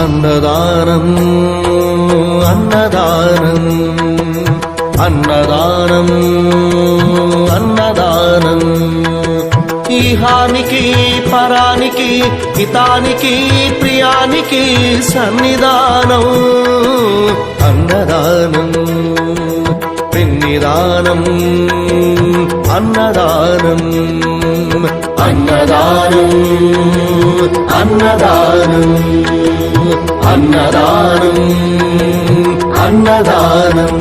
అన్నదానం అన్నదానం అన్నదానం అన్నదానం. ఈహానికి పరానికి హితానికి ప్రియా ప్రియానికి సన్నిధానం అన్నదానం పిన్నిదానం అన్నదానం అన్నదానం అన్నదానం అన్నదానం అన్నదానం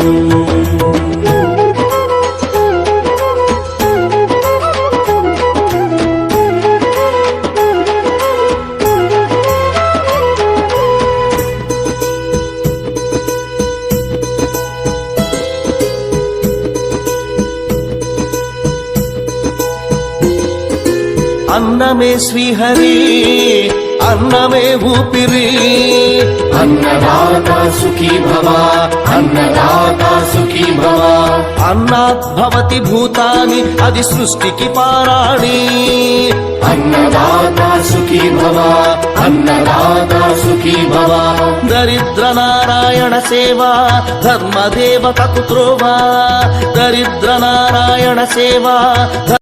అన్నమే శ్రీహరి అన్నమే ఊపిరి. అన్నదాత సుఖీ భవ అన్నదాత సుఖీ భవ. అన్నాత్ భవతి భూతాని అది సృష్టికి పారాణి. అన్నదాత సుఖీ భవ అన్నదాత సుఖీ భవ. దరిద్ర నారాయణ సేవ ధర్మ దేవతకు త్రోవ దరిద్ర నారాయణ సేవ